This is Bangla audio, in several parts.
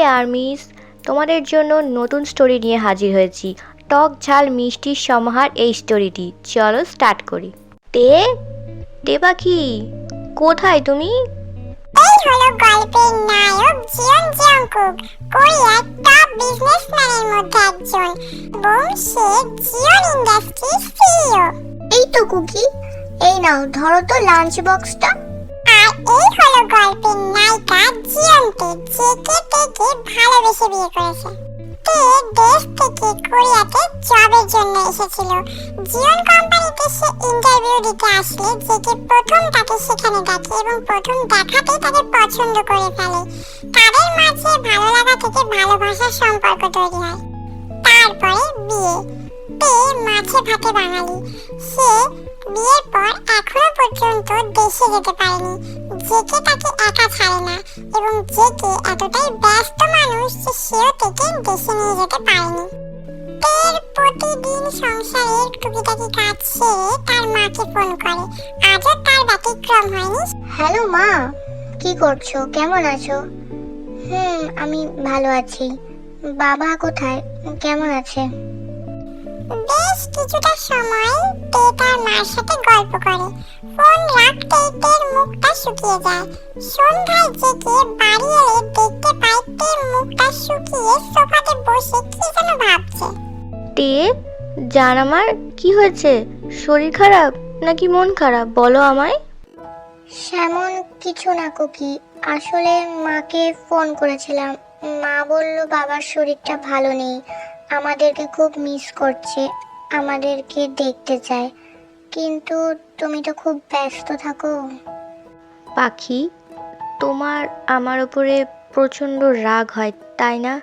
নমস্তে আর্মিস তোমাদের জন্য নতুন স্টোরি নিয়ে হাজির হয়েছি। টক ঝাল মিষ্টির সমাহার এই স্টোরিটি চলো স্টার্ট করি। তে তে পাখি কোথায় তুমি? এই হলো গল্পের নায়ক জিয়ন কোরিয়ার টপ বিজনেসম্যানের মধ্যে একজন। এবং সে জিয়ন ইন্ডাস্ট্রির সিইও এই তো কুকি এই নাও ধরো তো লাঞ্চ বক্সটা এই হলো গল্পের নায়িকা জিয়নকে জেকে তেকে ভালোবেসে বিয়ে করেছে। তে দেশ থেকে কোরিয়াতে জবের জন্য এসেছিল। জিয়ন কোম্পানিতে সে ইন্টারভিউ দিতে আসলে জেকে প্রথম তাকে সেখানে দেখে এবং প্রথম দেখাতেই তাকে পছন্দ করে ফেলে। তাদের মাঝে ভালো লাগা থেকে ভালোবাসার সম্পর্ক তৈরি হয়। তারপরে বিয়ে। তে মাছে ভাতে বাঙালি। সে বিয়ের পর এখনও পর্যন্ত দেশে যেতে পারেনি। জেকে তাকে একা ছাড়ে না এবং জেকে এতটাই ব্যস্ত মানুষ যে সেও তাকে দেশে নিয়ে যেতে পারেনি। তের প্রতিদিন সংসারের টুকিটাকি কাজ সেরে তার মাকে ফোন করে। আজও তার ব্যতিক্রম হয়নি। হ্যালো মা, কি করছ? কেমন আছো? হুম, আমি ভালো আছি। বাবা কোথায়? কেমন আছে? বেশ কিছুটা সময় তে তার মার সাথে গল্প করে। ফোন রাখতেই তের মুখটা শুকিয়ে যায়। সন্ধ্যায় জেগে বাড়ি এলে দেখতে পায় তের মুখটা শুকিয়ে সোফাতে বসে কি যেন ভাবছে। তে জান আমার কি হয়েছে? শরীর খারাপ নাকি মন খারাপ? বলো আমায়। সেমন কিছু না কুকি। আসলে মাকে ফোন করেছিলাম। মা বলল বাবার শরীরটা ভালো নেই। আমাদেরকে খুব মিস করছে আমাদেরকে দেখতে চায়। কিন্তু তুমি তো খুব ব্যস্ত থাকো। পাখি তোমার আমার উপরে প্রচণ্ড রাগ হয় তাই না?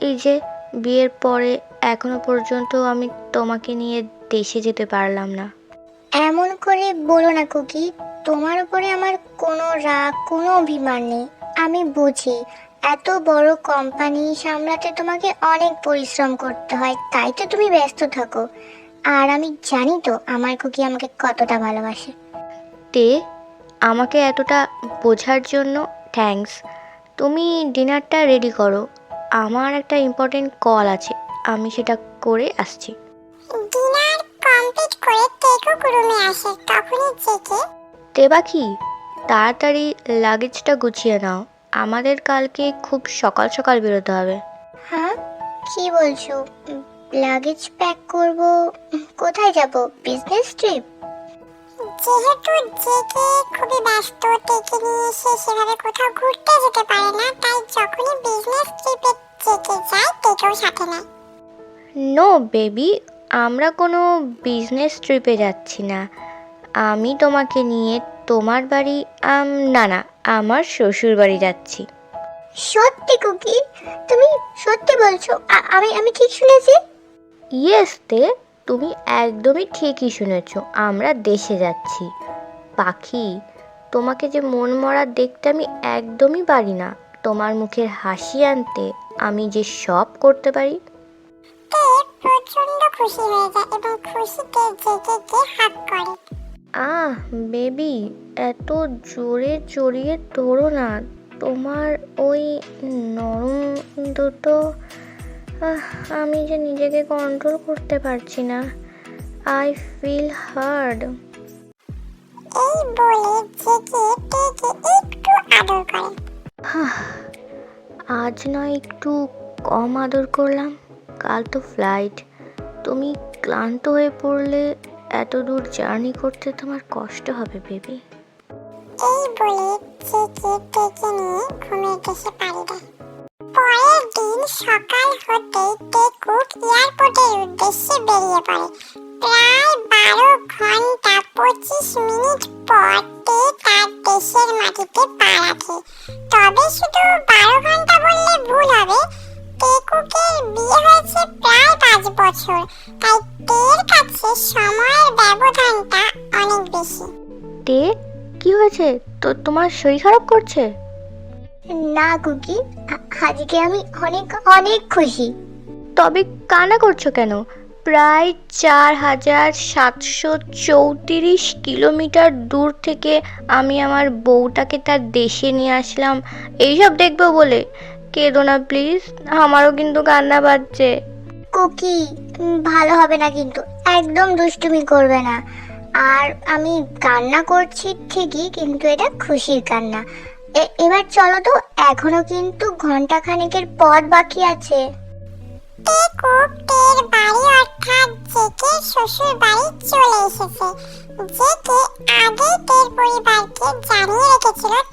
এই যে বিয়ের পরে এখনও পর্যন্ত আমি তোমাকে নিয়ে দেশে যেতে পারলাম না। এমন করে বলো না কুকি তোমার উপরে আমার কোনো রাগ কোনো অভিমান নেই। আমি বুঝি এত বড় কোম্পানি সামলাতে তোমাকে অনেক পরিশ্রম করতে হয় তাই তো তুমি ব্যস্ত থাকো। আর আমি জানি তো আমার কুকি আমাকে কতটা ভালোবাসে। তে আমাকে এতটা বোঝার জন্য থ্যাঙ্কস তুমি ডিনারটা রেডি করো। আমার একটা ইম্পর্টেন্ট কল আছে আমি সেটা করে আসছি। ডিনার কমপ্লিট করে তেকো রুমে আসে তখনই জেগে তে পাখি তাড়াতাড়ি লাগেজটা গুছিয়ে নাও। আমাদের কালকে খুব সকাল সকাল বেরোতে হবে। হ্যাঁ? কি বলছো? লাগেজ প্যাক করব কোথায় যাব? বিজনেস ট্রিপ যেহেতু জেগে খুবই ব্যস্ত তেকে নিয়ে সে সেভাবে কোথাও ঘুরতে যেতে পারে না তাই যখনই বিজনেস ট্রিপে জেগে যায় তেকেও সাথে নেয়। নো বেবি আমরা কোনো বিজনেস ট্রিপে যাচ্ছি না। আমি তোমাকে নিয়ে তোমার বাড়ি? আম, না না আমার শ্বশুর বাড়ি যাচ্ছি। সত্যি কুকি? তুমি সত্যি বলছো? আমি আমি ঠিক শুনেছি? ইয়েস তে তুমি একদমই ঠিকই শুনেছ। আমরা দেশে যাচ্ছি। পাখি তোমাকে যে মন মরা দেখতে আমি একদমই পারি না। তোমার মুখের হাসি আনতে আমি যে সব করতে পারি। তে প্রচণ্ড খুশি হয়ে যায় এবং খুশিতে জেগেকে হাত করে। আহ বেবি এত জোরে জড়িয়ে ধরো না। তোমার ওই নরম দুটো আমি যে নিজেকে কন্ট্রোল করতে পারছি না। আই ফিল হার্ড এই বলে জেগে তেকে একটু আদর করে। আজ নয় একটু কম আদর করলাম। কাল তো ফ্লাইট তুমি ক্লান্ত হয়ে পড়লে এত দূর জার্নি করতে তোমার কষ্ট হবে, বেবি। এই বলে তেকে নিয়ে পরের দিন সকাল টেকুক এয়ারপোর্টের উদ্দেশ্যে বেরিয়ে পড়ে। প্রায় বারো ঘণ্টা পঁচিশ মিনিট পর তার দেশের মাটিতে পা রাখে। তবে শুধু বারো ঘণ্টা বললে ভুল হবে। টেকুকের বিয়ে হয়েছে প্রায় পাঁচ বছর। তাই তের কাছে সময়ের ব্যবধানটা অনেক বেশি। তে কি হয়েছে? তো তোমার শরীর খারাপ করছে? না কুকি আ- আজকে আমি অনেক অনেক খুশি। তবে কানা করছ কেন? প্রায় চার হাজার সাতশো চৌত্রিশ কিলোমিটার দূর থেকে আমি আমার বউটাকে তার দেশে নিয়ে আসলাম। এইসব দেখব বলে। কেঁদো না প্লিজ। আমারও কিন্তু কান্না পাচ্ছে উম, ভালো হবে না কিন্তু। একদম দুষ্টুমি করবে না। আর আমি কান্না করছি ঠিকই কিন্তু এটা খুশির কান্না। এবার চলো তো এখনও কিন্তু ঘণ্টা খানেকের পথ বাকি আছে। অর্থাৎ শ্বশুর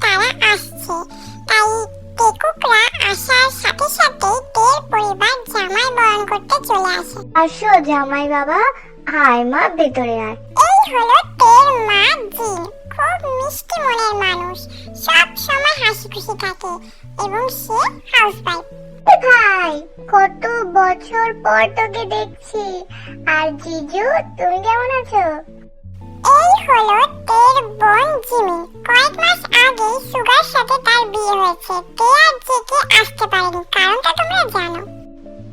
তারা আসছে। তাই টেকুকরা আসার সাথে সাথেই টের পরিবার জামাই বরণ করতে চলে আসে। আসো জামাই বাবা আয় মা ভেতরে আয়। এই হলো টের মা জিন খুব মিষ্টি মনের মানুষ। সব সময় হাসি খুশি থাকে এবং সে হাউসওয়াইফ ভাই কত বছর পর তোকে দেখছি। আর জিজু তুমি কেমন আছো? এই হলো তের বোন জিমি। কয়েক মাস আগে সুগার সাথে তার বিয়ে হয়েছে। তে আর জেকে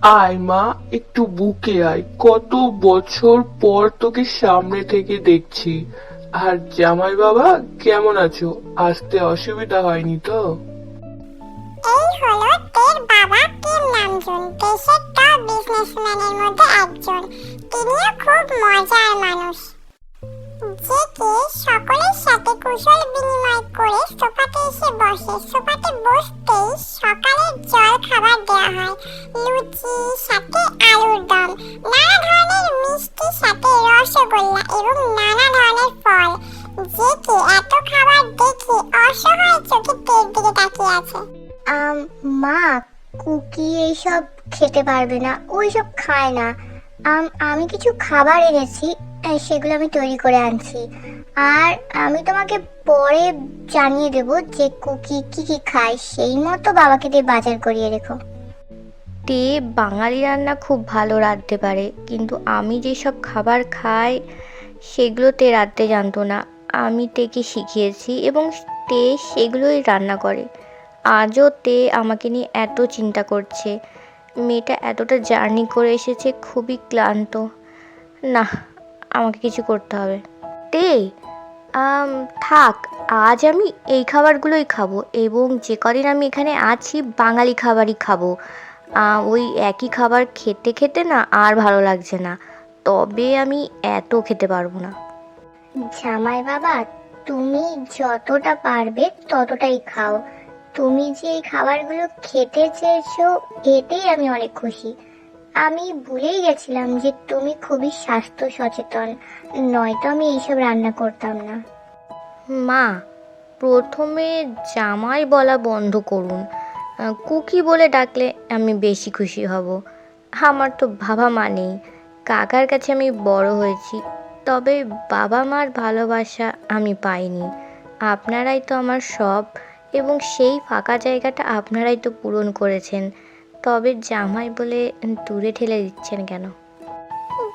আয় মা, একটু বুকে আয়। কত বছর পর তোকে সামনে থেকে দেখছি। আর জামাই বাবা, কেমন আছো? আসতে অসুবিধা হয়নি তো? এই হলো তের বাবা কিম নামজুন, দেশের টপ বিজনেসম্যানের মধ্যে একজন। তিনিও খুব মজার মানুষ। জেকে সকলের সাথে কুশল বিনিময় করে সোফাতে এসে বসে। সোফাতে বসতেই সকালের জল খাবার দেওয়া হয়। লুচি, সাথে আলুর দম, নানা ধরনের মিষ্টি, সাথে রসগোল্লা এবং নানা ধরনের ফল। জেকে এত খাবার দেখে অসহায় চোখে তের দিকে তাকিয়ে আছে। মা কুকি এইসব খেতে পারবে না, ওইসব খায় না। আমি কিছু খাবার এনেছি এই, সেগুলো আমি তৈরি করে আনছি। আর আমি তোমাকে পরে জানিয়ে দেব যে কুকি কি কি খায়। সেই মতো বাবাকে দিয়ে বাজার করিয়ে রেখো। তে বাঙালি রান্না খুব ভালো রাঁধতে পারে। কিন্তু আমি যেসব খাবার খাই সেগুলো তে রাঁধতে জানতো না। আমি তেকে শিখিয়েছি এবং তে সেগুলোই রান্না করে। আজও তে আমাকে নিয়ে এত চিন্তা করছে। মেয়েটা এতটা জার্নি করে এসেছে খুবই ক্লান্ত। না আমাকে কিছু করতে হবে। তে থাক, আজ আমি এই খাবারগুলোই খাব এবং যে কদিন আমি এখানে আছি বাঙালি খাবারই খাব। ওই একই খাবার খেতে খেতে না আর ভালো লাগছে না। তবে আমি এত খেতে পারব না। জামাই বাবা, তুমি যতটা পারবে ততটাই খাও। তুমি যে এই খাবারগুলো খেতে চেয়েছো, এতেই আমি অনেক খুশি। আমি ভুলেই গেছিলাম যে তুমি খুবই স্বাস্থ্য সচেতন। নয়তো আমি এইসব রান্না করতাম না। মা, প্রথমে জামাই বলা বন্ধ করুন। কুকি বলে ডাকলে আমি বেশি খুশি হব। আমার তো বাবা মা নেই। কাকার কাছে আমি বড় হয়েছি। তবে বাবা মার ভালোবাসা আমি পাইনি। আপনারাই তো আমার সব এবং সেই ফাঁকা জায়গাটা আপনারাই তো পূরণ করেছেন। তবে জামাই বলে দূরে ঠেলে দিচ্ছেন কেন?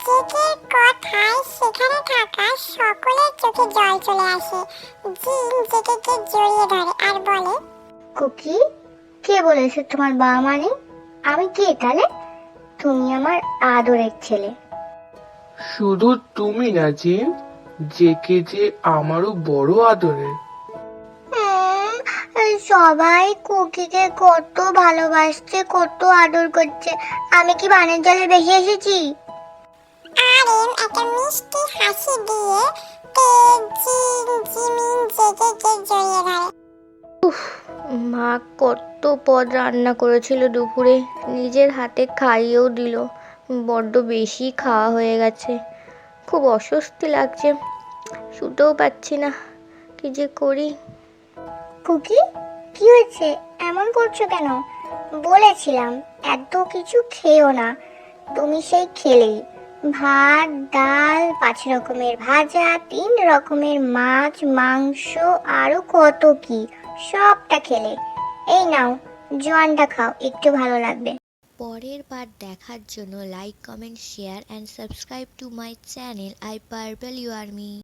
জেকের কথায় সেখানে থাকা সকলের চোখে জল চলে আসে। জিন জেকেকে জড়িয়ে ধরে আর বলে কুকি কে বলেছে তোমার বাবা মা নেই? আমি কে তাহলে? তুমি আমার আদরের ছেলে। শুধু তুমি না জিন জেকে যে আমারও বড় আদরের। সবাই কুকিকে কত ভালোবাসছে কত আদর করছে। আমি কি বানের জলে বেশি এসেছি? আরেম একটা মিষ্টি হাসি দিয়ে জড়িয়ে ধরে। মা কত পদ রান্না করেছিল দুপুরে। নিজের হাতে খাইয়েও দিল। বড্ড বেশি খাওয়া হয়ে গেছে। খুব অস্বস্তি লাগছে। শুতেও পাচ্ছি না। কি যে করি? কুকি কি হয়েছে? এমন করছ কেন? বলেছিলাম, এত কিছু খেও না। তুমি সেই খেলেই। ভাত, ডাল, পাঁচ রকমের ভাজা, তিন রকমের মাছ, মাংস, আরও কত কি, সবটা খেলে। এই নাও, জোয়ানটা খাও, একটু ভালো লাগবে। পরের বার দেখার জন্য like comment share and subscribe to my channel I purple you are me